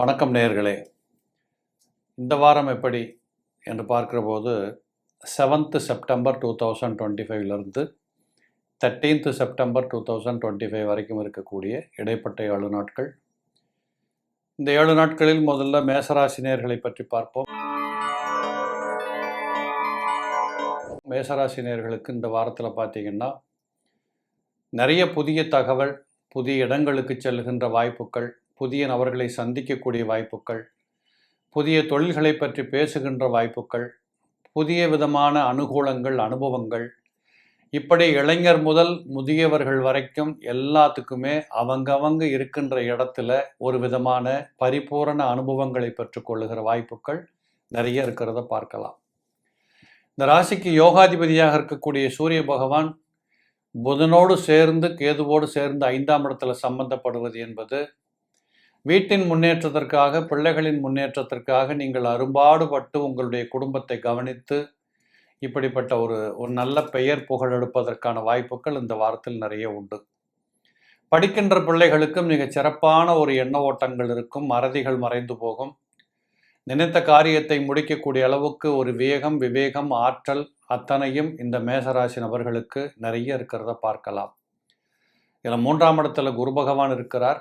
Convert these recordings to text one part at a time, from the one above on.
வணக்கம் நேயர்களே. இந்த வாரம் எப்படி என்று பார்க்கிற போது seventh September two thousand twenty ஃபைவ்லேருந்து thirteenth September two thousand twenty five வரைக்கும் இருக்கக்கூடிய இடைப்பட்ட ஏழு நாட்கள். இந்த ஏழு நாட்களில் முதல்ல மேசராசி நேர்களை பற்றி பார்ப்போம். மேசராசி நேர்களுக்கு இந்த வாரத்தில் பார்த்தீங்கன்னா நிறைய புதிய தகவல் புதிய இடங்களுக்கு செல்கின்ற வாய்ப்புகள் புதிய நபர்களை சந்திக்கக்கூடிய வாய்ப்புகள் புதிய தொழில்களை பற்றி பேசுகின்ற வாய்ப்புகள் புதிய விதமான அனுகூலங்கள் அனுபவங்கள். இப்படி இளைஞர் முதல் முதியவர்கள் வரைக்கும் எல்லாத்துக்குமே அவங்கவங்க இருக்கின்ற இடத்துல ஒரு விதமான பரிபூரண அனுபவங்களை பெற்றுக்கொள்ளுகிற வாய்ப்புகள் நிறைய இருக்கிறத பார்க்கலாம். இந்த ராசிக்கு யோகாதிபதியாக இருக்கக்கூடிய சூரிய பகவான் புதனோடு சேர்ந்து கேதுவோடு சேர்ந்து ஐந்தாம் இடத்துல சம்பந்தப்படுவது என்பது வீட்டின் முன்னேற்றத்திற்காக பிள்ளைகளின் முன்னேற்றத்திற்காக நீங்கள் அரும்பாடுபட்டு உங்களுடைய குடும்பத்தை கவனித்து இப்படிப்பட்ட ஒரு ஒரு நல்ல பெயர் புகழ் எடுப்பதற்கான வாய்ப்புகள் இந்த வாரத்தில் நிறைய உண்டு. படிக்கின்ற பிள்ளைகளுக்கும் மிக சிறப்பான ஒரு எண்ண ஓட்டங்கள் இருக்கும். மறதிகள் மறைந்து போகும். நினைத்த காரியத்தை முடிக்கக்கூடிய அளவுக்கு ஒரு வேகம் விவேகம் ஆற்றல் அத்தனையும் இந்த மேசராசி நபர்களுக்கு நிறைய இருக்கிறத பார்க்கலாம். இதில் மூன்றாம் இடத்துல குரு பகவான் இருக்கிறார்.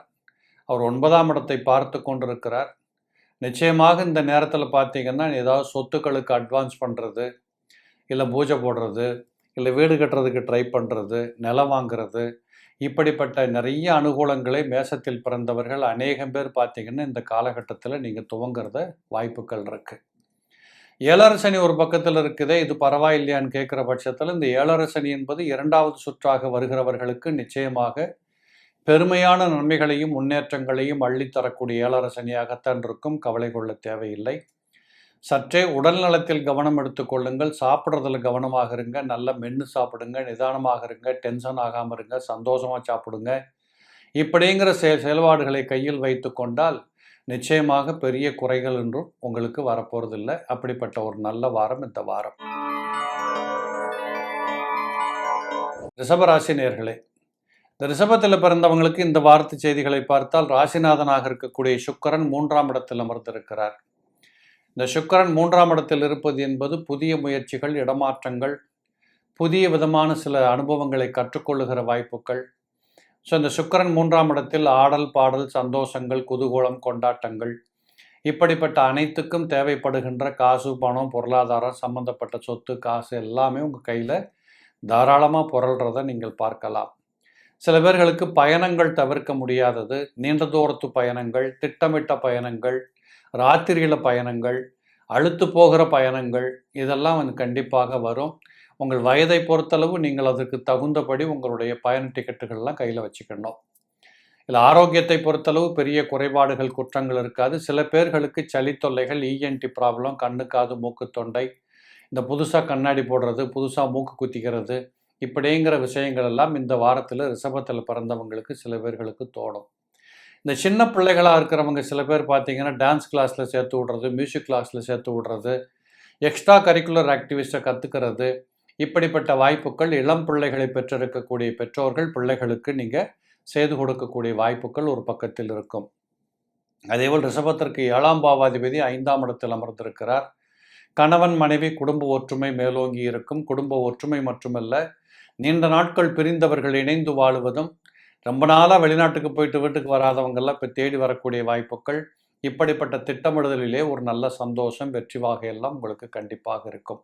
அவர் ஒன்பதாம் இடத்தை பார்த்து கொண்டிருக்கிறார். நிச்சயமாக இந்த நேரத்தில் பார்த்தீங்கன்னா ஏதாவது சொத்துக்களுக்கு அட்வான்ஸ் பண்ணுறது இல்லை பூஜை போடுறது இல்லை வீடு கட்டுறதுக்கு ட்ரை பண்ணுறது நிலம் வாங்குறது இப்படிப்பட்ட நிறைய அனுகூலங்களை மேசத்தில் பிறந்தவர்கள் அநேகம் பேர் பார்த்தீங்கன்னா இந்த காலகட்டத்தில் நீங்கள் துவங்குறத வாய்ப்புகள் இருக்குது ஏழரை சனி ஒரு பக்கத்தில் இருக்குதே இது பரவாயில்லையான்னு கேட்குற பட்சத்தில் இந்த ஏழரை சனி என்பது இரண்டாவது சுற்றாக வருகிறவர்களுக்கு நிச்சயமாக பெருமையான நன்மைகளையும் முன்னேற்றங்களையும் அள்ளித்தரக்கூடிய ஏழரை சனியாகத்தான் இருக்கும். கவலை கொள்ள தேவையில்லை. சற்றே உடல் நலத்தில் கவனம் எடுத்துக்கொள்ளுங்கள் சாப்பிட்றதுல கவனமாக இருங்க. நல்ல மென்று சாப்பிடுங்க. நிதானமாக இருங்க. டென்ஷன் ஆகாமல் இருங்க. சந்தோஷமாக சாப்பிடுங்க. இப்படிங்கிற செ செயல்பாடுகளை கையில் வைத்து கொண்டால் நிச்சயமாக பெரிய குறைகள் என்றும் உங்களுக்கு வரப்போறதில்லை. அப்படிப்பட்ட ஒரு நல்ல வாரம் இந்த வாரம். ரிஷபராசி நேர்களே இந்த ரிஷபத்தில் பிறந்தவங்களுக்கு இந்த வார்த்தை செய்திகளை பார்த்தால் ராசிநாதனாக இருக்கக்கூடிய சுக்கரன் மூன்றாம் இடத்தில் அமர்ந்திருக்கிறார். இந்த சுக்கரன் மூன்றாம் இடத்தில் இருப்பது என்பது புதிய முயற்சிகள் இடமாற்றங்கள் புதிய விதமான சில அனுபவங்களை கற்றுக்கொள்ளுகிற வாய்ப்புகள். ஸோ இந்த சுக்கரன் மூன்றாம் இடத்தில் ஆடல் பாடல் சந்தோஷங்கள் குதூகூலம் கொண்டாட்டங்கள் இப்படிப்பட்ட அனைத்துக்கும் தேவைப்படுகின்ற காசு பணம் பொருளாதாரம் சம்பந்தப்பட்ட சொத்து காசு எல்லாமே உங்கள் கையில் தாராளமாக புரள்றதை நீங்கள் பார்க்கலாம். சில பேர்களுக்கு பயணங்கள் தவிர்க்க முடியாதது. நீண்ட தூரத்து பயணங்கள் திட்டமிட்ட பயணங்கள் ராத்திரியில் பயணங்கள் அழுத்து போகிற பயணங்கள் இதெல்லாம் வந்து கண்டிப்பாக வரும். உங்கள் வயதை பொறுத்தளவு நீங்கள் அதற்கு தகுந்தபடி உங்களுடைய பயண டிக்கெட்டுகள்லாம் கையில் வச்சுக்கணும். இல்லை ஆரோக்கியத்தை பொறுத்தளவு பெரிய குறைபாடுகள் குற்றங்கள் இருக்காது. சில பேர்களுக்கு சளி தொல்லைகள் இஎன்டி ப்ராப்ளம் கண்ணு காது மூக்கு தொண்டை இந்த புதுசாக கண்ணாடி போடுறது புதுசாக மூக்கு குத்திக்கிறது இப்படிங்கிற விஷயங்கள் எல்லாம் இந்த வாரத்தில் ரிஷபத்தில் பிறந்தவங்களுக்கு சில பேர்களுக்கு தோணும். இந்த சின்ன பிள்ளைகளாக இருக்கிறவங்க சில பேர் பார்த்தீங்கன்னா டான்ஸ் கிளாஸில் சேர்த்து விடுறது மியூசிக் கிளாஸில் சேர்த்து விடுறது எக்ஸ்ட்ரா கரிக்குலர் ஆக்டிவிஸ்ட்டை கற்றுக்கிறது இப்படிப்பட்ட வாய்ப்புகள் இளம் பிள்ளைகளை பெற்றிருக்கக்கூடிய பெற்றோர்கள் பிள்ளைகளுக்கு நீங்கள் செய்து கொடுக்கக்கூடிய வாய்ப்புகள் ஒரு பக்கத்தில் இருக்கும். அதேபோல் ரிஷபத்திற்கு ஏழாம் பாவாதிபதி ஐந்தாம் இடத்தில் அமர்ந்திருக்கிறார். கணவன் மனைவி குடும்ப ஒற்றுமை மேலோங்கி இருக்கும். குடும்ப ஒற்றுமை மட்டுமல்ல நீண்ட நாட்கள் பிரிந்தவர்கள் இணைந்து வாழுவதும் ரொம்ப நாளாக வெளிநாட்டுக்கு போயிட்டு வீட்டுக்கு வராதவங்கெல்லாம் இப்போ தேடி வரக்கூடிய வாய்ப்புகள் இப்படிப்பட்ட திட்டமிடுதலிலே ஒரு நல்ல சந்தோஷம் வெற்றி வகையெல்லாம் உங்களுக்கு கண்டிப்பாக இருக்கும்.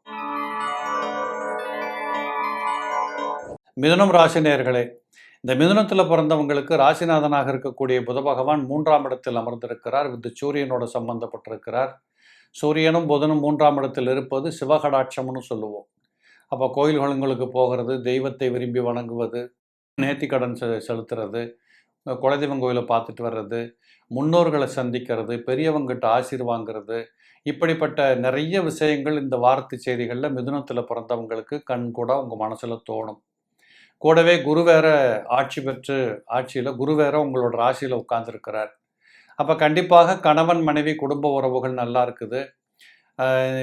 மிதுனம் ராசிநேயர்களே இந்த மிதுனத்தில் பிறந்தவங்களுக்கு ராசிநாதனாக இருக்கக்கூடிய புத பகவான் மூன்றாம் இடத்தில் அமர்ந்திருக்கிறார். வித் சூரியனோட சம்பந்தப்பட்டிருக்கிறார். சூரியனும் புதனும் மூன்றாம் இடத்தில் இருப்பது சிவகடாட்சம்னு சொல்லுவோம். அப்போ கோயில்களுங்களுக்கு போகிறது தெய்வத்தை விரும்பி வணங்குவது நேர்த்திக்கடன் செ செலுத்துறது குலதெய்வம் கோயிலை பார்த்துட்டு வர்றது முன்னோர்களை சந்திக்கிறது பெரியவங்கிட்ட ஆசீர் வாங்கிறது இப்படிப்பட்ட நிறைய விஷயங்கள் இந்த வாரத்து செய்திகளில் மிதுனத்தில் பிறந்தவங்களுக்கு கண் கூட உங்கள் மனசில் தோணும். கூடவே குரு வேற ஆட்சி பெற்று ஆட்சியில் குரு வேற உங்களோட ராசியில் உட்கார்ந்துருக்கிறார். அப்போ கண்டிப்பாக கணவன் மனைவி குடும்ப உறவுகள் நல்லா இருக்குது.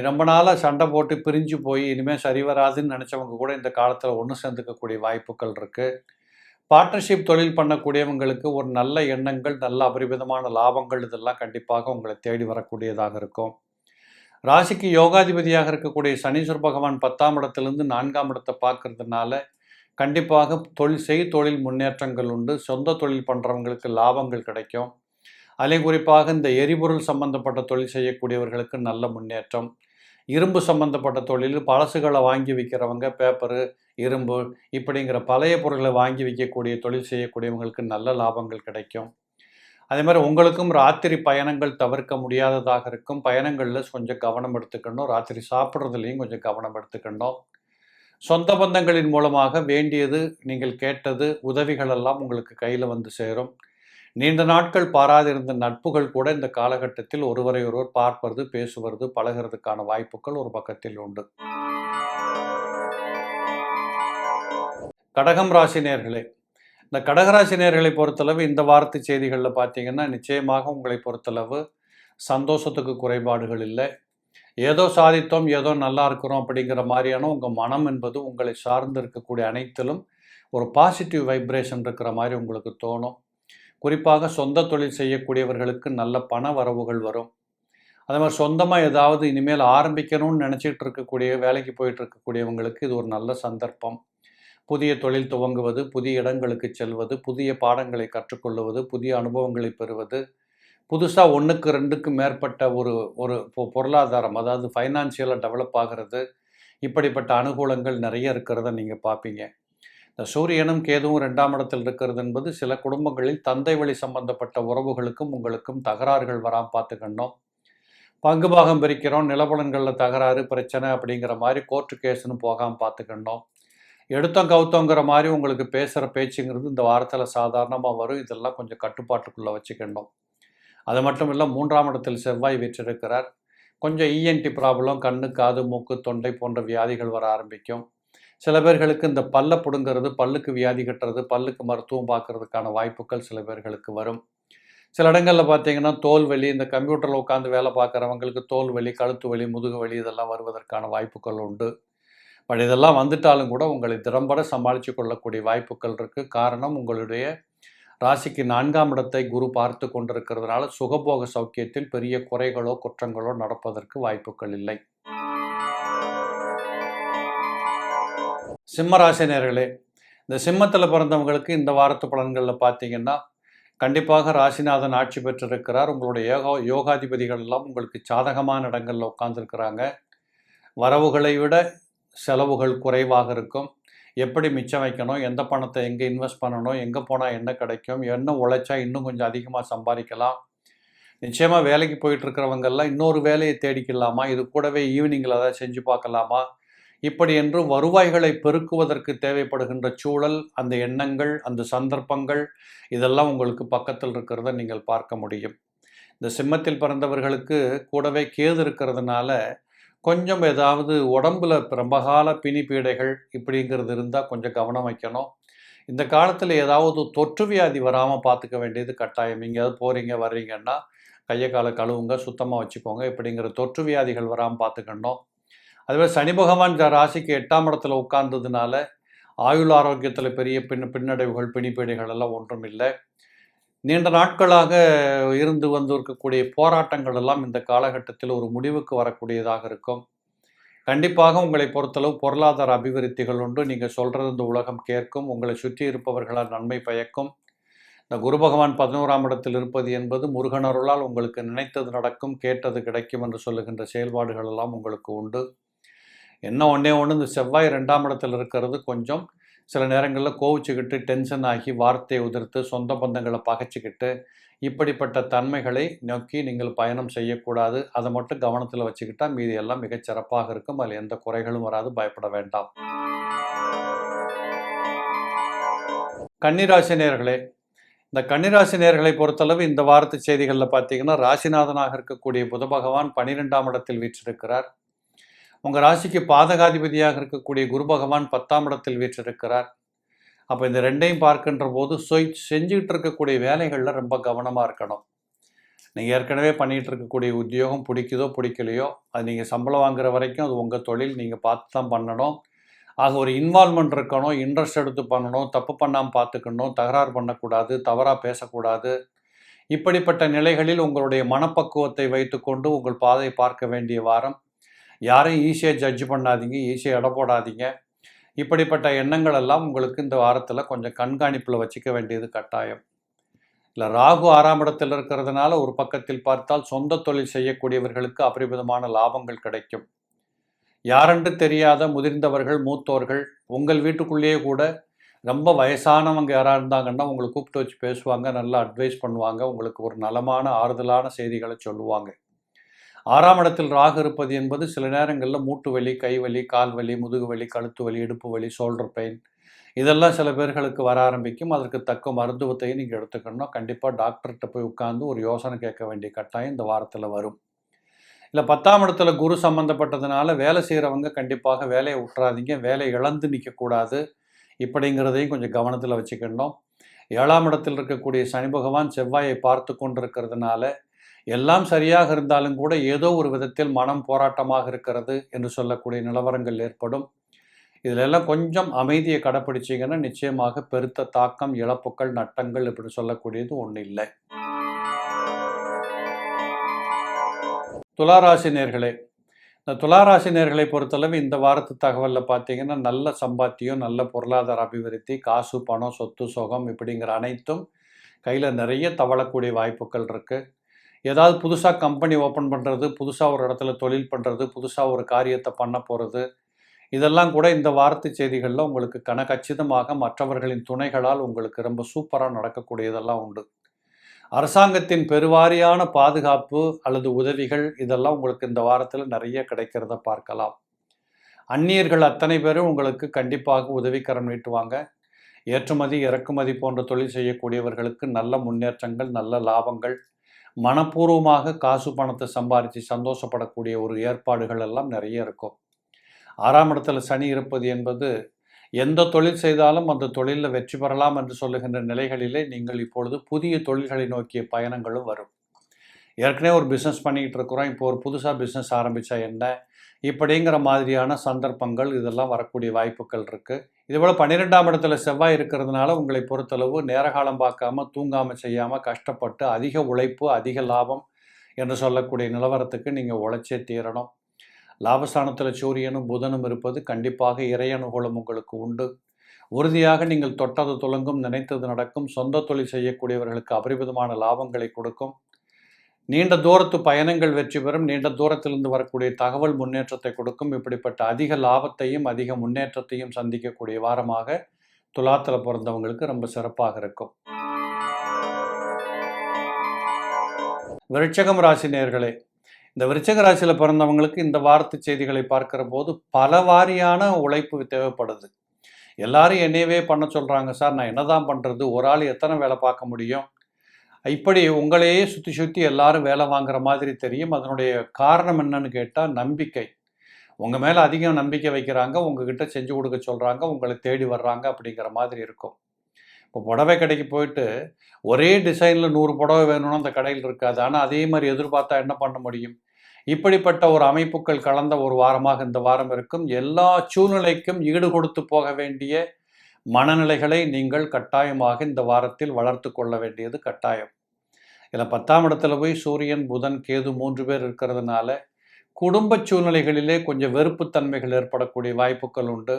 ரொம்ப நாளாக சண்டை போட்டு பிரிஞ்சு போய் இனிமேல் சரி வராதுன்னு நினச்சவங்க கூட இந்த காலத்தில் ஒன்று சேர்ந்துக்கக்கூடிய வாய்ப்புகள் இருக்குது பார்ட்னர்ஷிப் தொழில் பண்ணக்கூடியவங்களுக்கு ஒரு நல்ல எண்ணங்கள் நல்ல அபரிமிதமான லாபங்கள் இதெல்லாம் கண்டிப்பாக உங்களை தேடி வரக்கூடியதாக இருக்கும். ராசிக்கு யோகாதிபதியாக இருக்கக்கூடிய சனீஸ்வர பகவான் பத்தாம் இடத்துலேருந்து நான்காம் இடத்தை பார்க்கறதுனால கண்டிப்பாக தொழில் செய் தொழில் முன்னேற்றங்கள் உண்டு. சொந்த தொழில் பண்ணுறவங்களுக்கு லாபங்கள் கிடைக்கும். அதிலே குறிப்பாக இந்த எரிபொருள் சம்பந்தப்பட்ட தொழில் செய்யக்கூடியவர்களுக்கு நல்ல முன்னேற்றம். இரும்பு சம்பந்தப்பட்ட தொழில் பழசுகளை வாங்கி விற்கிறவங்க பேப்பரு இரும்பு இப்படிங்கிற பழைய பொருட்களை வாங்கி விற்கக்கூடிய தொழில் செய்யக்கூடியவங்களுக்கு நல்ல லாபங்கள் கிடைக்கும். அதே மாதிரி உங்களுக்கும் ராத்திரி பயணங்கள் தவிர்க்க முடியாததாக இருக்கும். பயணங்களில் கொஞ்சம் கவனம் எடுத்துக்கணும். ராத்திரி சாப்பிட்றதுலையும் கொஞ்சம் கவனம் எடுத்துக்கணும். சொந்த பந்தங்களின் மூலமாக வேண்டியது நீங்கள் கேட்டது உதவிகளெல்லாம் உங்களுக்கு கையில் வந்து சேரும். நீண்ட நாட்கள் பாராதிருந்த நட்புகள் கூட இந்த காலகட்டத்தில் ஒருவரை ஒருவர் பார்ப்பது பேசுவது பழகிறதுக்கான வாய்ப்புகள் ஒரு பக்கத்தில் உண்டு. கடகம் ராசி நேர்களே இந்த கடகராசி நேர்களை பொறுத்தளவு இந்த வார்த்தை செய்திகளில் பார்த்தீங்கன்னா நிச்சயமாக உங்களை பொறுத்தளவு சந்தோஷத்துக்கு குறைபாடுகள் இல்லை. ஏதோ சாதித்தோம் ஏதோ நல்லா இருக்கிறோம் அப்படிங்கிற மாதிரியான உங்கள் மனம் என்பது உங்களை சார்ந்து இருக்கக்கூடிய அனைத்திலும் ஒரு பாசிட்டிவ் வைப்ரேஷன் இருக்கிற மாதிரி உங்களுக்கு தோணும். குறிப்பாக சொந்த தொழில் செய்யக்கூடியவர்களுக்கு நல்ல பண வரவுகள் வரும். அதே மாதிரி சொந்தமாக ஏதாவது இனிமேல் ஆரம்பிக்கணும்னு நினச்சிட்டு இருக்கக்கூடிய வேலைக்கு போயிட்டு இருக்கக்கூடியவங்களுக்கு இது ஒரு நல்ல சந்தர்ப்பம். புதிய தொழில் துவங்குவது புதிய இடங்களுக்கு செல்வது புதிய பாடங்களை கற்றுக்கொள்வது புதிய அனுபவங்களை பெறுவது புதுசாக ஒன்றுக்கு ரெண்டுக்கு மேற்பட்ட ஒரு ஒரு பொ- பொருளாதாரம் அதாவது ஃபைனான்சியலாக டெவலப் ஆகிறது இப்படிப்பட்ட அனுகூலங்கள் நிறைய இருக்கிறத நீங்கள் பார்ப்பீங்க. இந்த சூரியனும் கேதுவும் ரெண்டாம் இடத்தில் இருக்கிறது என்பது சில குடும்பங்களில் தந்தை வழி சம்பந்தப்பட்ட உறவுகளுக்கும் உங்களுக்கும் தகராறுகள் வராமல் பார்த்துக்கணும். பங்கு பாகம் பிரிக்கிறோம் நிலபலன்களில் தகராறு பிரச்சனை அப்படிங்கிற மாதிரி கோர்ட்டு கேஸ்னு போகாமல் பார்த்துக்கணும். எடுத்தோம் கவுத்தோங்கிற மாதிரி உங்களுக்கு பேசுகிற பேச்சுங்கிறது இந்த வாரத்தில் சாதாரணமாக வரும். இதெல்லாம் கொஞ்சம் கட்டுப்பாட்டுக்குள்ளே வச்சுக்கணும். அது மட்டும் இல்லை மூன்றாம் இடத்தில் செவ்வாய் வீற்றிருக்கிறார். கொஞ்சம் இஎன்டி ப்ராப்ளம் கண்ணு காது மூக்கு தொண்டை போன்ற வியாதிகள் வர ஆரம்பிக்கும். சில பேர்களுக்கு இந்த பல்லை பிடுங்கிறது பல்லுக்கு வியாதி கட்டுறது பல்லுக்கு மருத்துவம் பார்க்கறதுக்கான வாய்ப்புகள் சில பேர்களுக்கு வரும். சில இடங்களில் பார்த்தீங்கன்னா தோல் வலி இந்த கம்ப்யூட்டரில் உட்காந்து வேலை பார்க்குறவங்களுக்கு தோல் வலி கழுத்து வலி முதுகு வலி இதெல்லாம் வருவதற்கான வாய்ப்புகள் உண்டு. பட் இதெல்லாம் வந்துட்டாலும் கூட உங்களை திறம்பட சமாளித்து கொள்ளக்கூடிய வாய்ப்புகள் இருக்குது காரணம் உங்களுடைய ராசிக்கு நான்காம் இடத்தை குரு பார்த்து கொண்டிருக்கிறதுனால சுகபோக சௌக்கியத்தில் பெரிய குறைகளோ குற்றங்களோ நடப்பதற்கு வாய்ப்புகள் இல்லை. சிம்மராசினியர்களே இந்த சிம்மத்தில் பிறந்தவங்களுக்கு இந்த வாரத்து பலன்களில் பார்த்தீங்கன்னா கண்டிப்பாக ராசிநாதன் ஆட்சி பெற்றிருக்கிறார். உங்களுடைய யோகா யோகாதிபதிகள் எல்லாம் உங்களுக்கு சாதகமான இடங்களில் உட்காந்துருக்கிறாங்க வரவுகளை விட செலவுகள் குறைவாக இருக்கும். எப்படி மிச்சம் வைக்கணும்? எந்த பணத்தை எங்கே இன்வெஸ்ட் பண்ணணும்? எங்கே போனால் என்ன கிடைக்கும்? என்ன உழைச்சா இன்னும் கொஞ்சம் அதிகமாக சம்பாதிக்கலாம்? நிச்சயமாக வேலைக்கு போயிட்டு இருக்கிறவங்கெல்லாம் இன்னொரு வேலையை தேடிக்கலாமா? இது கூடவே ஈவினிங்கில் ஏதாவது செஞ்சு பார்க்கலாமா? இப்படி என்று வருவாய்களை பெருக்குவதற்கு தேவைப்படுகின்ற சூழல் அந்த எண்ணங்கள் அந்த சந்தர்ப்பங்கள் இதெல்லாம் உங்களுக்கு பக்கத்தில் இருக்கிறத நீங்கள் பார்க்க முடியும். இந்த சிம்மத்தில் பிறந்தவர்களுக்கு கூடவே கேது இருக்கிறதுனால கொஞ்சம் ஏதாவது உடம்புல பிரம்பகால பிணி பீடைகள் இப்படிங்கிறது இருந்தால் கொஞ்சம் கவனம் வைக்கணும். இந்த காலத்தில் ஏதாவது தொற்று வியாதி வராமல் பார்த்துக்க வேண்டியது கட்டாயம். எங்கேயாவது போகிறீங்க வர்றீங்கன்னா கையை காலை கழுவுங்க சுத்தமாக வச்சுக்கோங்க. இப்படிங்கிற தொற்று வியாதிகள் வராமல் பார்த்துக்கணும். அதுவே சனி பகவான் ராசிக்கு எட்டாம் இடத்துல உட்கார்ந்ததுனால ஆயுள் ஆரோக்கியத்தில் பெரிய பின் பின்னடைவுகள் பிணிப்பீடைகள் எல்லாம் ஒன்றும் இல்லை. நீண்ட நாட்களாக இருந்து வந்து இருக்கக்கூடிய போராட்டங்கள் எல்லாம் இந்த காலகட்டத்தில் ஒரு முடிவுக்கு வரக்கூடியதாக இருக்கும். கண்டிப்பாக உங்களை பொறுத்தளவு பொருளாதார அபிவிருத்திகள் உண்டு. நீங்கள் சொல்கிறது இந்த உலகம் கேட்கும். உங்களை சுற்றி இருப்பவர்களால் நன்மை பயக்கும். இந்த குரு பகவான் பதினோராம் இடத்தில் இருப்பது என்பது முருகனருளால் உங்களுக்கு நினைத்தது நடக்கும் கேட்டது கிடைக்கும் என்று சொல்லுகின்ற செயல்பாடுகள் எல்லாம் உங்களுக்கு உண்டு. என்ன ஒன்றே ஒன்று இந்த செவ்வாய் ரெண்டாம் இடத்துல இருக்கிறது கொஞ்சம் சில நேரங்களில் கோவிச்சுக்கிட்டு டென்ஷன் ஆகி வார்த்தையை உதிர்த்து சொந்த பந்தங்களை பகைச்சிக்கிட்டு இப்படிப்பட்ட தன்மைகளை நோக்கி நீங்கள் பயணம் செய்யக்கூடாது. அதை மட்டும் கவனத்தில் வச்சுக்கிட்டால் மீதி எல்லாம் மிகச் சிறப்பாக இருக்கும். அதில் எந்த குறைகளும் வராது. பயப்பட வேண்டாம். கன்னிராசினியர்களே இந்த கன்னிராசி நேர்களை பொறுத்தளவு இந்த வாரத்து செய்திகளில் பார்த்தீங்கன்னா ராசிநாதனாக இருக்கக்கூடிய புத பகவான் பனிரெண்டாம் இடத்தில் வீற்றிருக்கிறார். உங்கள் ராசிக்கு பாதகாதிபதியாக இருக்கக்கூடிய குரு பகவான் பத்தாம் இடத்தில் வீற்றிருக்கிறார். அப்போ இந்த ரெண்டையும் பார்க்கின்ற போது சொய் செஞ்சுக்கிட்டு இருக்கக்கூடிய வேலைகளில் ரொம்ப கவனமாக இருக்கணும். நீங்கள் ஏற்கனவே பண்ணிகிட்டு இருக்கக்கூடிய உத்தியோகம் பிடிக்குதோ பிடிக்கலையோ அது நீங்கள் சம்பளம் வாங்குற வரைக்கும் அது உங்கள் தொழில் நீங்கள் பார்த்து தான் பண்ணணும். ஆக ஒரு இன்வால்மெண்ட் இருக்கணும் இன்ட்ரெஸ்ட் எடுத்து பண்ணணும் தப்பு பண்ணாமல் பார்த்துக்கணும் தகராறு பண்ணக்கூடாது தவறாக பேசக்கூடாது. இப்படிப்பட்ட நிலைகளில் உங்களுடைய மனப்பக்குவத்தை வைத்துக்கொண்டு உங்கள் பாதையை பார்க்க வேண்டிய வாரம். யாரையும் ஈஸியாக ஜட்ஜ் பண்ணாதீங்க ஈஸியாக இட போடாதீங்க. இப்படிப்பட்ட எண்ணங்கள் எல்லாம் உங்களுக்கு இந்த வாரத்தில் கொஞ்சம் கண்காணிப்பில் வச்சுக்க வேண்டியது கட்டாயம். இல்லை ராகு ஆறாம் இடத்தில் இருக்கிறதுனால ஒரு பக்கத்தில் பார்த்தால் சொந்த தொழில் செய்யக்கூடியவர்களுக்கு அபரிமிதமான லாபங்கள் கிடைக்கும். யாரென்று தெரியாத முதிர்ந்தவர்கள் மூத்தோர்கள் உங்கள் வீட்டுக்குள்ளேயே கூட ரொம்ப வயசானவங்க யாராக இருந்தாங்கன்னா உங்களை கூப்பிட்டு வச்சு பேசுவாங்க நல்லா அட்வைஸ் பண்ணுவாங்க உங்களுக்கு ஒரு நலமான ஆறுதலான செய்திகளை சொல்லுவாங்க. ஆறாம் இடத்தில் ராகு இருப்பது என்பது சில நேரங்களில் மூட்டு வலி கை வலி கால் வலி முதுகு வலி கழுத்து வலி இடுப்பு வலி ஷோல்டர் பெயின் இதெல்லாம் சில பேர்களுக்கு வர ஆரம்பிக்கும். அதற்கு தக்க மருத்துவத்தையும் நீங்கள் எடுத்துக்கணும். கண்டிப்பாக டாக்டர்கிட்ட போய் உட்காந்து ஒரு யோசனை கேட்க வேண்டிய கட்டாயம் இந்த வாரத்தில் வரும். இல்லை பத்தாம் இடத்துல குரு சம்மந்தப்பட்டதுனால வேலை செய்கிறவங்க கண்டிப்பாக வேலையை விட்டுறாதீங்க. வேலை இழந்து நிற்கக்கூடாது இப்படிங்கிறதையும் கொஞ்சம் கவனத்தில் வச்சுக்கணும். ஏழாம் இடத்தில் இருக்கக்கூடிய சனி பகவான் செவ்வாயை பார்த்து கொண்டிருக்கிறதுனால எல்லாம் சரியாக இருந்தாலும் கூட ஏதோ ஒரு விதத்தில் மனம் போராட்டமாக இருக்கிறது என்று சொல்லக்கூடிய நிலவரங்கள் ஏற்படும். இதிலெல்லாம் கொஞ்சம் அமைதியை கடைப்பிடிச்சிங்கன்னா நிச்சயமாக பெருத்த தாக்கம் இழப்புக்கள் நட்டங்கள் இப்படி சொல்லக்கூடியது ஒன்றும் இல்லை. துளாராசி நேர்களே இந்த துளாராசி நேர்களை பொறுத்தளவு இந்த வாரத்து தகவலில் பார்த்தீங்கன்னா நல்ல சம்பாத்தியம் நல்ல பொருளாதார அபிவிருத்தி காசு பணம் சொத்து சுகம் இப்படிங்கிற அனைத்தும் கையில் நிறைய தவழக்கூடிய வாய்ப்புகள் இருக்குது ஏதாவது புதுசாக கம்பெனி ஓப்பன் பண்ணுறது புதுசாக ஒரு இடத்துல தொழில் பண்ணுறது புதுசாக ஒரு காரியத்தை பண்ண போகிறது இதெல்லாம் கூட இந்த வார்த்தை செய்திகளில் உங்களுக்கு கனகச்சிதமாக மற்றவர்களின் துணைகளால் உங்களுக்கு ரொம்ப சூப்பராக நடக்கக்கூடியதெல்லாம் உண்டு. அரசாங்கத்தின் பெருவாரியான பாதுகாப்பு அல்லது உதவிகள் இதெல்லாம் உங்களுக்கு இந்த வாரத்தில் நிறைய கிடைக்கிறத பார்க்கலாம். அந்நியர்கள் அத்தனை பேரும் உங்களுக்கு கண்டிப்பாக உதவிக்கரம் நீட்டுவாங்க. ஏற்றுமதி இறக்குமதி போன்ற தொழில் செய்யக்கூடியவர்களுக்கு நல்ல முன்னேற்றங்கள் நல்ல லாபங்கள் மனப்பூர்வமாக காசு பணத்தை சம்பாதிச்சு சந்தோஷப்படக்கூடிய ஒரு ஏற்பாடுகள் எல்லாம் நிறைய இருக்கும். ஆறாம் இடத்துல சனி இருப்பது என்பது எந்த தொழில் செய்தாலும் அந்த தொழிலில் வெற்றி பெறலாம் என்று சொல்லுகின்ற நிலைகளிலே நீங்கள் இப்பொழுது புதிய தொழில்களை நோக்கிய பயணங்களும் வரும். ஏற்கனவே ஒரு பிஸ்னஸ் பண்ணிக்கிட்டு இருக்கிறோம். இப்போ ஒரு புதுசாக பிஸ்னஸ் ஆரம்பித்தா என்ன? இப்படிங்கிற மாதிரியான சந்தர்ப்பங்கள் இதெல்லாம் வரக்கூடிய வாய்ப்புகள் இருக்குது இதுபோல் பன்னிரெண்டாம் இடத்துல செவ்வாய் இருக்கிறதுனால உங்களை பொறுத்தளவு நேரகாலம் பார்க்காம தூங்காமல் செய்யாமல் கஷ்டப்பட்டு அதிக உழைப்பு அதிக லாபம் என்று சொல்லக்கூடிய நிலவரத்துக்கு நீங்கள் உழைச்சே தீரணும். லாபஸ்தானத்தில் சூரியனும் புதனும் இருப்பது கண்டிப்பாக இறையனுகூலம் உங்களுக்கு உண்டு. உறுதியாக நீங்கள் தொட்டது துலங்கும் நினைத்தது நடக்கும் சொந்த தொழில் செய்யக்கூடியவர்களுக்கு அபரிவிதமான லாபங்களை கொடுக்கும். நீண்ட தூரத்து பயணங்கள் வெற்றி பெறும். நீண்ட தூரத்திலிருந்து வரக்கூடிய தகவல் முன்னேற்றத்தை கொடுக்கும். இப்படிப்பட்ட அதிக லாபத்தையும் அதிக முன்னேற்றத்தையும் சந்திக்கக்கூடிய வாரமாக துலாத்தில் பிறந்தவங்களுக்கு ரொம்ப சிறப்பாக இருக்கும். விருட்சகம் ராசி நேர்களே இந்த விருச்சக ராசியில் பிறந்தவங்களுக்கு இந்த வார்த்தை செய்திகளை பார்க்கிற போது பல வாரியான உழைப்பு தேவைப்படுது. எல்லாரும் என்னையவே பண்ண சொல்கிறாங்க சார் நான் என்னதான் பண்ணுறது ஒரு ஆள் எத்தனை வேலை பார்க்க முடியும்? இப்படி உங்களையே சுற்றி சுற்றி எல்லாரும் வேலை வாங்குற மாதிரி தெரியும். அதனுடைய காரணம் என்னன்னு கேட்டால் நம்பிக்கை. உங்கள் மேலே அதிகம் நம்பிக்கை வைக்கிறாங்க. உங்ககிட்ட செஞ்சு கொடுக்க சொல்கிறாங்க உங்களை தேடி வர்றாங்க அப்படிங்கிற மாதிரி இருக்கும். இப்போ புடவை கடைக்கு போயிட்டு ஒரே டிசைனில் நூறு புடவை வேணும்னு அந்த கடையில் இருக்காது. ஆனால் அதே மாதிரி எதிர்பார்த்தா என்ன பண்ண முடியும்? இப்படிப்பட்ட ஒரு அமைப்புகள் கலந்த ஒரு வாரமாக இந்த வாரம் இருக்கும். எல்லா சூழ்நிலைக்கும் ஈடு கொடுத்து போக வேண்டிய மனநிலைகளை நீங்கள் கட்டாயமாக இந்த வாரத்தில் வளர்த்து கொள்ள வேண்டியது கட்டாயம். இதில் பத்தாம் இடத்துல போய் சூரியன் புதன் கேது மூன்று பேர் இருக்கிறதுனால குடும்ப சூழ்நிலைகளிலே கொஞ்சம் வெறுப்புத்தன்மைகள் ஏற்படக்கூடிய வாய்ப்புகள் உண்டு.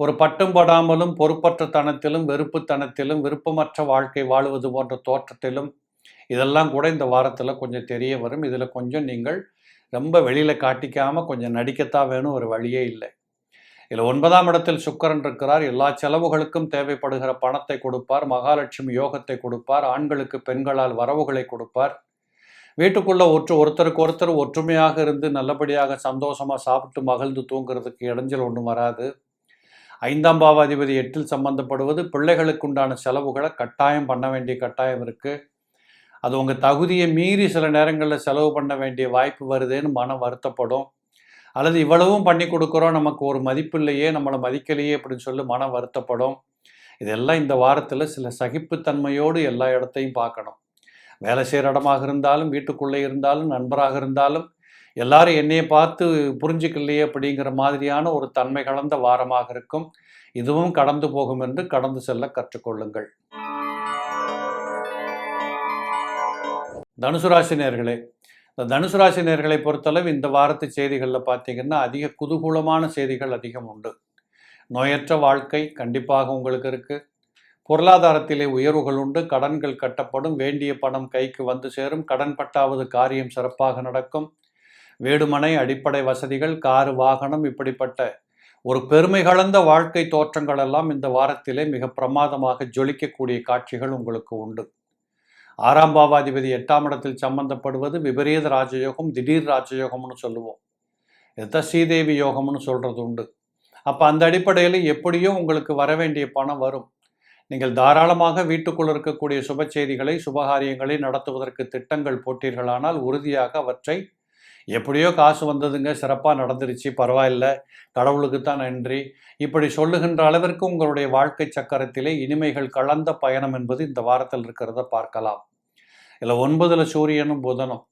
ஒரு பட்டும் படாமலும் பொறுப்பற்ற தனத்திலும் வெறுப்புத்தனத்திலும் விருப்பமற்ற வாழ்க்கை வாழுவது போன்ற தோற்றத்திலும் இதெல்லாம் கூட இந்த வாரத்தில் கொஞ்சம் தெரிய வரும். இதில் கொஞ்சம் நீங்கள் ரொம்ப வெளியில் காட்டிக்காமல் கொஞ்சம் நடிக்கத்தான் வேணும் ஒரு வழியே இல்லை. இதில் ஒன்பதாம் இடத்தில் சுக்கரன் இருக்கிறார். எல்லா செலவுகளுக்கும் தேவைப்படுகிற பணத்தை கொடுப்பார். மகாலட்சுமி யோகத்தை கொடுப்பார். ஆண்களுக்கு பெண்களால் வரவுகளை கொடுப்பார். வீட்டுக்குள்ளே ஒற்று ஒருத்தருக்கு ஒருத்தர் ஒற்றுமையாக இருந்து நல்லபடியாக சந்தோஷமாக சாப்பிட்டு மகிழ்ந்து தூங்குறதுக்கு இடைஞ்சல் ஒன்றும் வராது. ஐந்தாம் பாவாதிபதி எட்டில் சம்பந்தப்படுவது பிள்ளைகளுக்கு உண்டான செலவுகளை கட்டாயம் பண்ண வேண்டிய கட்டாயம் இருக்குது அது உங்கள் தகுதியை மீறி சில நேரங்களில் செலவு பண்ண வேண்டிய வாய்ப்பு வருதுன்னு மனம் வருத்தப்படும். அல்லது இவ்வளவும் பண்ணி கொடுக்குறோம் நமக்கு ஒரு மதிப்பு இல்லையே நம்மளை மதிக்கலையே அப்படின்னு சொல்லி மனம் வருத்தப்படும். இதெல்லாம் இந்த வாரத்தில் சில சகிப்புத்தன்மையோடு எல்லா இடத்தையும் பார்க்கணும். வேலை செய்கிற இடமாக இருந்தாலும் வீட்டுக்குள்ளே இருந்தாலும் நண்பராக இருந்தாலும் எல்லாரும் என்னையை பார்த்து புரிஞ்சுக்கலையே அப்படிங்கிற மாதிரியான ஒரு தன்மை கலந்த வாரமாக இருக்கும். இதுவும் கடந்து போகும் என்று கடந்து செல்ல கற்றுக்கொள்ளுங்கள். தனுசு ராசினியர்களே தனுசு ராசி நேர்களை பொறுத்தளவு இந்த வாரத்து செய்திகளில் பார்த்தீங்கன்னா அதிக குதூகூலமான செய்திகள் அதிகம் உண்டு. நோயற்ற வாழ்க்கை கண்டிப்பாக உங்களுக்கு இருக்குது பொருளாதாரத்திலே உயர்வுகள் உண்டு. கடன்கள் கட்டப்படும். வேண்டிய பணம் கைக்கு வந்து சேரும். கடன் பட்டாவது காரியம் சிறப்பாக நடக்கும். வீடுமனை அடிப்படை வசதிகள் காரு வாகனம் இப்படிப்பட்ட ஒரு பெருமை கலந்த வாழ்க்கை தோற்றங்கள் எல்லாம் இந்த வாரத்திலே மிக பிரமாதமாக ஜொலிக்கக்கூடிய காட்சிகள் உங்களுக்கு உண்டு. ஆறாம் பாவாதிபதி எட்டாம் இடத்தில் சம்பந்தப்படுவது விபரீத ராஜயோகம் திடீர் ராஜயோகம்னு சொல்லுவோம். இதை ஸ்ரீதேவி யோகம்னு சொல்கிறது உண்டு. அப்போ அந்த அடிப்படையில் எப்படியும் உங்களுக்கு வர வேண்டிய பணம் வரும். நீங்கள் தாராளமாக வீட்டுக்குள் இருக்கக்கூடிய சுப செய்திகளை சுபகாரியங்களை நடத்துவதற்கு திட்டங்கள் போட்டீர்களானால் உறுதியாக அவற்றை எப்படியோ காசு வந்ததுங்க சிறப்பாக நடந்துருச்சு பரவாயில்ல கடவுளுக்கு தான் நன்றி. இப்படி சொல்லுகின்ற அளவிற்கு உங்களுடைய வாழ்க்கை சக்கரத்திலே இனிமைகள் கலந்த பயணம் என்பது இந்த வாரத்தில் இருக்கிறத பார்க்கலாம். இதில் ஒன்பதில் சூரியனும் புதனும்.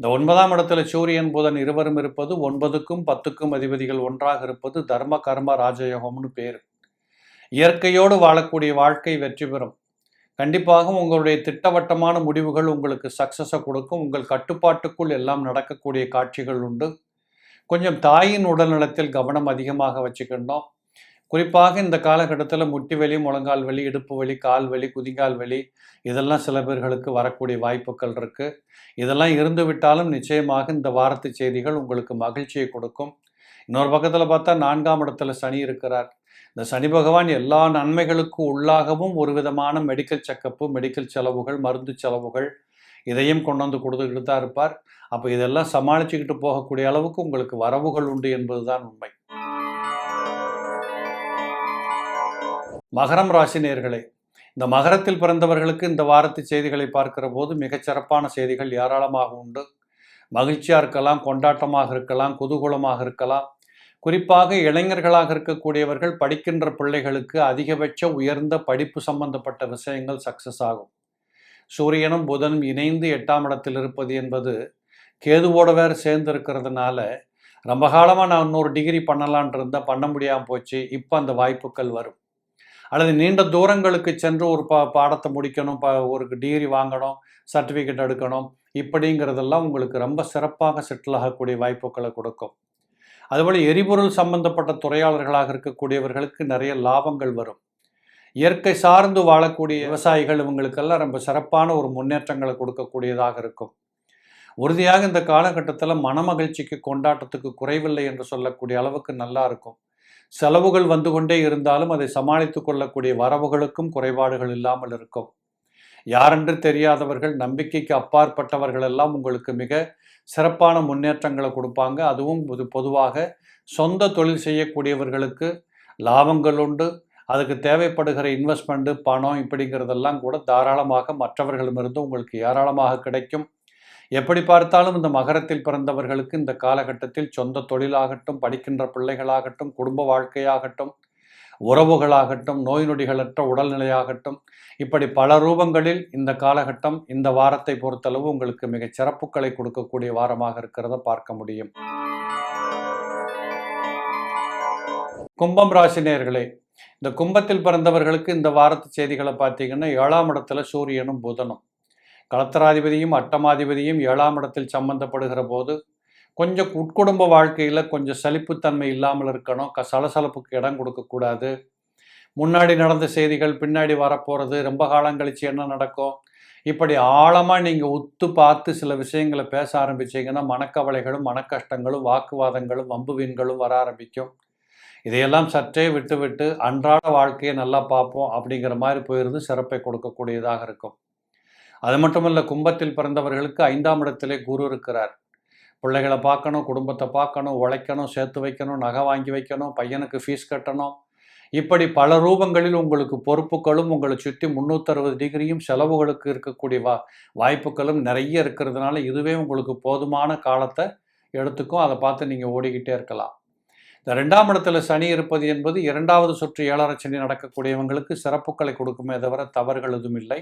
இந்த ஒன்பதாம் இடத்துல சூரியன் புதன் இருவரும் இருப்பது ஒன்பதுக்கும் பத்துக்கும் அதிபதிகள் ஒன்றாக இருப்பது தர்ம கர்ம ராஜயோகம்னு பேர். இயற்கையோடு வாழக்கூடிய வாழ்க்கை வெற்றி பெறும். கண்டிப்பாக உங்களுடைய திட்டவட்டமான முடிவுகள் உங்களுக்கு சக்ஸஸை கொடுக்கும். உங்கள் கட்டுப்பாட்டுக்குள் எல்லாம் நடக்கக்கூடிய காட்சிகள் உண்டு. கொஞ்சம் தாயின் உடல்நலத்தில் கவனம் அதிகமாக வச்சுக்கணும். குறிப்பாக இந்த காலகட்டத்தில் முட்டி வலி முழங்கால் வலி இடுப்பு வலி கால் வலி குதிங்கால் வலி இதெல்லாம் சில பேர்களுக்கு வரக்கூடிய வாய்ப்புகள் இருக்குது இதெல்லாம் இருந்து விட்டாலும் நிச்சயமாக இந்த வாரத்து செய்திகள் உங்களுக்கு மகிழ்ச்சியை கொடுக்கும். இன்னொரு பக்கத்தில் பார்த்தா நான்காம் இடத்துல சனி இருக்கிறார். இந்த சனி பகவான் எல்லா நன்மைகளுக்கும் உள்ளாகவும் ஒரு விதமான மெடிக்கல் செக்கப்பு மெடிக்கல் செலவுகள் மருந்து செலவுகள் இதையும் கொண்டு வந்து கொடுத்துக்கிட்டு தான் இருப்பார். அப்போ இதெல்லாம் சமாளிச்சுக்கிட்டு போகக்கூடிய அளவுக்கு உங்களுக்கு வரவுகள் உண்டு என்பதுதான் உண்மை. மகரம் ராசி நேர்களே இந்த மகரத்தில் பிறந்தவர்களுக்கு இந்த வாரத்து செய்திகளை பார்க்கிற போது மிகச்சிறப்பான செய்திகள் ஏராளமாக உண்டு. மகிழ்ச்சியாக இருக்கலாம் கொண்டாட்டமாக இருக்கலாம் குதூகூலமாக இருக்கலாம். குறிப்பாக இளைஞர்களாக இருக்கக்கூடியவர்கள் படிக்கின்ற பிள்ளைகளுக்கு அதிகபட்ச உயர்ந்த படிப்பு சம்பந்தப்பட்ட விஷயங்கள் சக்சஸ் ஆகும். சூரியனும் புதனும் இணைந்து எட்டாம் இடத்தில் இருப்பது என்பது கேதுவோட வேறு சேர்ந்து இருக்கிறதுனால ரொம்ப காலமாக நான் இன்னொரு டிகிரி பண்ணலான் இருந்தேன் பண்ண முடியாமல் போச்சு. இப்போ அந்த வாய்ப்புகள் வரும். அல்லது நீண்ட தூரங்களுக்கு சென்று ஒரு பா பாடத்தை முடிக்கணும் ப ஒரு டிகிரி வாங்கணும் சர்டிஃபிகேட் எடுக்கணும் இப்படிங்கிறதெல்லாம் உங்களுக்கு ரொம்ப சிறப்பாக செட்டில் ஆகக்கூடிய வாய்ப்புகளை கொடுக்கும். அதுபோல் எரிபொருள் சம்பந்தப்பட்ட துறையாளர்களாக இருக்கக்கூடியவர்களுக்கு நிறைய லாபங்கள் வரும். இயற்கை சார்ந்து வாழக்கூடிய விவசாயிகள் இவங்களுக்கெல்லாம் ரொம்ப சிறப்பான ஒரு முன்னேற்றங்களை கொடுக்கக்கூடியதாக இருக்கும். உறுதியாக இந்த காலகட்டத்தில் மனமகிழ்ச்சிக்கு கொண்டாட்டத்துக்கு குறைவில்லை என்று சொல்லக்கூடிய அளவுக்கு நல்லா இருக்கும். செலவுகள் வந்து கொண்டே இருந்தாலும் அதை சமாளித்து கொள்ளக்கூடிய வரவுகளுக்கும் குறைபாடுகள் இல்லாமல் இருக்கும். யாரென்று தெரியாதவர்கள் நம்பிக்கைக்கு அப்பாற்பட்டவர்கள் எல்லாம் உங்களுக்கு மிக சிறப்பான முன்னேற்றங்களை கொடுப்பாங்க. அதுவும் பொது பொதுவாக சொந்த தொழில் செய்யக்கூடியவர்களுக்கு லாபங்கள் உண்டு. அதுக்கு தேவைப்படுகிற இன்வெஸ்ட்மெண்ட்டு பணம் இப்படிங்கிறதெல்லாம் கூட தாராளமாக மற்றவர்களிடமிருந்து உங்களுக்கு ஏராளமாக கிடைக்கும். எப்படி பார்த்தாலும் இந்த மகரத்தில் பிறந்தவர்களுக்கு இந்த காலகட்டத்தில் சொந்த தொழிலாகட்டும் படிக்கின்ற பிள்ளைகளாகட்டும் குடும்ப வாழ்க்கையாகட்டும் உறவுகளாகட்டும் நோய் நொடிகளற்ற உடல்நிலையாகட்டும் இப்படி பல ரூபங்களில் இந்த காலகட்டம் இந்த வாரத்தை பொறுத்தளவு உங்களுக்கு மிகச் சிறப்புகளை கொடுக்கக்கூடிய வாரமாக இருக்கிறத பார்க்க முடியும். கும்பம் ராசினியர்களே இந்த கும்பத்தில் பிறந்தவர்களுக்கு இந்த வாரத்து செய்திகளை பார்த்தீங்கன்னா ஏழாம் இடத்துல சூரியனும் புதனும். கலத்தராதிபதியும் அட்டமாதிபதியும் ஏழாம் இடத்தில் சம்பந்தப்படுகிற போது கொஞ்சம் உட்குடும்ப வாழ்க்கையில் கொஞ்சம் சலிப்புத்தன்மை இல்லாமல் இருக்கணும். க சலசலப்புக்கு இடம் கொடுக்கக்கூடாது முன்னாடி நடந்த செய்திகள் பின்னாடி வரப்போகிறது ரொம்ப காலம் கழிச்சு என்ன நடக்கும்? இப்படி ஆழமாக நீங்கள் உத்து பார்த்து சில விஷயங்களை பேச ஆரம்பிச்சிங்கன்னா மனக்கவலைகளும் மனக்கஷ்டங்களும் வாக்குவாதங்களும் வம்பு வீண்களும் வர ஆரம்பிக்கும். இதையெல்லாம் சற்றே விட்டு விட்டு அன்றாட வாழ்க்கையை நல்லா பார்ப்போம் அப்படிங்கிற மாதிரி போயிருந்து சிறப்பை கொடுக்கக்கூடியதாக இருக்கும். அது மட்டுமல்ல கும்பத்தில் பிறந்தவர்களுக்கு ஐந்தாம் இடத்திலே குரு இருக்கிறார். பிள்ளைகளை பார்க்கணும் குடும்பத்தை பார்க்கணும் உழைக்கணும் சேர்த்து வைக்கணும் நகை வாங்கி வைக்கணும் பையனுக்கு ஃபீஸ் கட்டணும். இப்படி பல ரூபங்களில் உங்களுக்கு பொறுப்புகளும் உங்களை சுற்றி முந்நூற்றறுபது டிகிரியும் செலவுகளுக்கு இருக்கக்கூடிய வா வாய்ப்புகளும் நிறைய இருக்கிறதுனால இதுவே உங்களுக்கு போதுமான காலத்தை எடுத்துக்கும். அதை பார்த்து நீங்கள் ஓடிக்கிட்டே இருக்கலாம். இந்த ரெண்டாம் இடத்துல சனி இருப்பது என்பது இரண்டாவது சுற்று ஏழரை சனி நடக்கக்கூடியவங்களுக்கு சிறப்புகளை கொடுக்குமே தவிர தவறுகள் எதுவும் இல்லை.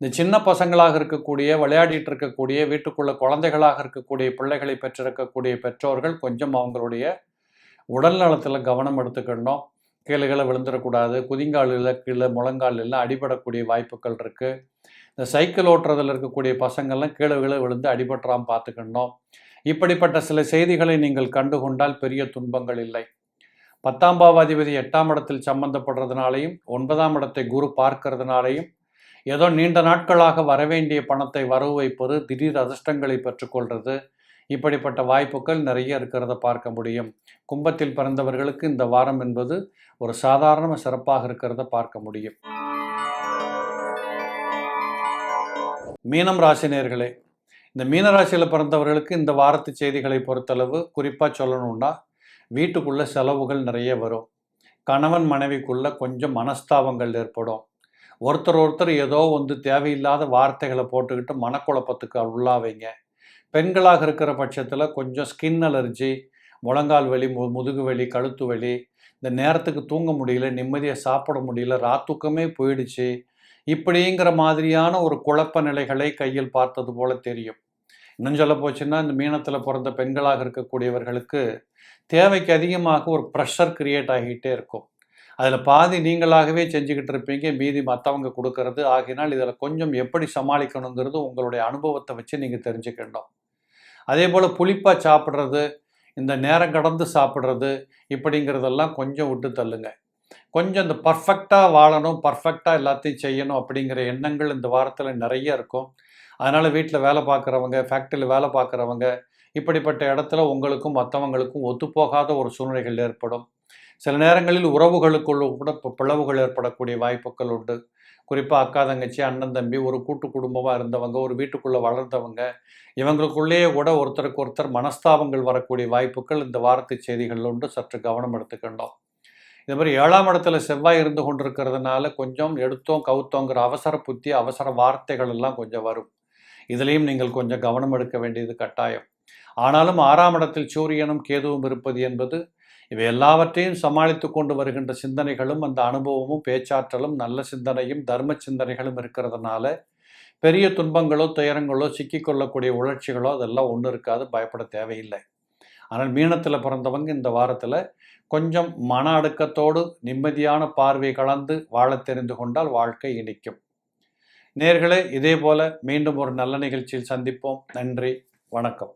இந்த சின்ன பசங்களாக இருக்கக்கூடிய விளையாடிட்டு இருக்கக்கூடிய வீட்டுக்குள்ள குழந்தைகளாக இருக்கக்கூடிய பிள்ளைகளை பெற்றிருக்கக்கூடிய பெற்றோர்கள் கொஞ்சம் அவங்களுடைய உடல் நலத்தில் கவனம் எடுத்துக்கணும். கீழே விழுந்துடக்கூடாது குதிங்காலில் கீழே முழங்காலில் அடிபடக்கூடிய வாய்ப்புகள் இருக்குது இந்த சைக்கிள் ஓட்டுறதில் இருக்கக்கூடிய பசங்கள்லாம் கீழே கீழே விழுந்து அடிபட்டுறாம பார்த்துக்கணும். இப்படிப்பட்ட சில செய்திகளை நீங்கள் கண்டுகொண்டால் பெரிய துன்பங்கள் இல்லை. பத்தாம் பாவாதிபதி எட்டாம் இடத்தில் சம்பந்தப்படுறதுனாலையும் ஒன்பதாம் இடத்தை குரு பார்க்கறதுனாலையும் ஏதோ நீண்ட நாட்களாக வரவேண்டிய பணத்தை வரவு வைப்பது திடீர் அதிர்ஷ்டங்களை பெற்றுக்கொள்வது இப்படிப்பட்ட வாய்ப்புகள் நிறைய இருக்கிறத பார்க்க முடியும். கும்பத்தில் பிறந்தவர்களுக்கு இந்த வாரம் என்பது ஒரு சாதாரண சிறப்பாக இருக்கிறத பார்க்க முடியும். மீனம் ராசினியர்களே இந்த மீனராசியில் பிறந்தவர்களுக்கு இந்த வாரத்து செய்திகளை பொறுத்தளவு குறிப்பாக சொல்லணும்னா வீட்டுக்குள்ளே செலவுகள் நிறைய வரும். கணவன் மனைவிக்குள்ளே கொஞ்சம் மனஸ்தாபங்கள் ஏற்படும். ஒருத்தர் ஒருத்தர் ஏதோ வந்து தேவையில்லாத வார்த்தைகளை போட்டுக்கிட்டு மனக்குழப்பத்துக்கு உள்ளாவைங்க. பெண்களாக இருக்கிற பட்சத்தில் கொஞ்சம் ஸ்கின் அலர்ஜி முழங்கால் வலி மு முதுகு வலி கழுத்து வலி இந்த நேரத்துக்கு தூங்க முடியல நிம்மதியாக சாப்பிட முடியல ராத்துக்கமே போயிடுச்சு. இப்படிங்கிற மாதிரியான ஒரு குழப்ப நிலைகளை கையில் பார்த்தது போல தெரியும். இன்னும் சொல்ல போச்சுன்னா இந்த மீனத்தில் பிறந்த பெண்களாக இருக்கக்கூடியவர்களுக்கு தேவைக்கு அதிகமாக ஒரு ப்ரெஷர் கிரியேட் ஆகிக்கிட்டே இருக்கும். அதில் பாதி நீங்களாகவே செஞ்சுக்கிட்டு இருப்பீங்க மீதி மற்றவங்க கொடுக்கறது. ஆகினால் இதில் கொஞ்சம் எப்படி சமாளிக்கணுங்கிறது உங்களுடைய அனுபவத்தை வச்சு நீங்கள் தெரிஞ்சுக்கணும். அதே போல் புளிப்பாக சாப்பிட்றது இந்த நேரம் கடந்து சாப்பிட்றது இப்படிங்கிறதெல்லாம் கொஞ்சம் விட்டு தள்ளுங்க. கொஞ்சம் இந்த பர்ஃபெக்டாக வாழணும் பர்ஃபெக்டாக எல்லாத்தையும் செய்யணும் அப்படிங்கிற எண்ணங்கள் இந்த வாரத்தில் நிறைய இருக்கும். அதனால் வீட்டில் வேலை பார்க்குறவங்க ஃபேக்ட்ரியில் வேலை பார்க்குறவங்க இப்படிப்பட்ட இடத்துல உங்களுக்கும் மற்றவங்களுக்கும் ஒத்துப்போகாத ஒரு சூழ்நிலைகள் ஏற்படும். சில நேரங்களில் உறவுகளுக்குள் கூட இப்போ பிளவுகள் ஏற்படக்கூடிய வாய்ப்புகள் உண்டு. குறிப்பாக அக்கா தங்கச்சி அண்ணன் தம்பி ஒரு கூட்டு குடும்பமாக இருந்தவங்க ஒரு வீட்டுக்குள்ளே வளர்ந்தவங்க இவங்களுக்குள்ளேயே கூட ஒருத்தருக்கு ஒருத்தர் மனஸ்தாபங்கள் வரக்கூடிய வாய்ப்புகள் இந்த வாரத்து செய்திகளில் உண்டு. சற்று கவனம் எடுத்துக்கணும். இது மாதிரி ஏழாம் இடத்துல செவ்வாய் இருந்து கொண்டிருக்கிறதுனால கொஞ்சம் எடுத்தோம் கவுத்தோங்கிற அவசர புத்தி அவசர வார்த்தைகள் எல்லாம் கொஞ்சம் வரும். இதுலேயும் நீங்கள் கொஞ்சம் கவனம் எடுக்க வேண்டியது கட்டாயம். ஆனாலும் ஆறாம் இடத்தில் சூரியனும் கேதுவும் இருப்பது என்பது இவை எல்லாவற்றையும் சமாளித்து கொண்டு வருகின்ற சிந்தனைகளும் அந்த அனுபவமும் பேச்சாற்றலும் நல்ல சிந்தனையும் தர்ம சிந்தனைகளும் இருக்கிறதுனால பெரிய துன்பங்களோ துயரங்களோ சிக்கிக்கொள்ளக்கூடிய உணர்ச்சிகளோ அதெல்லாம் ஒன்றும் இருக்காது பயப்பட தேவையில்லை. ஆனால் மீனத்தில் பிறந்தவங்க இந்த வாரத்தில் கொஞ்சம் மன அடுக்கத்தோடு நிம்மதியான பார்வை கலந்து வாழ தெரிந்து கொண்டால் வாழ்க்கை இனிக்கும். நேர்களே இதே போல மீண்டும் ஒரு நல்ல நிகழ்ச்சியில் சந்திப்போம். நன்றி வணக்கம்.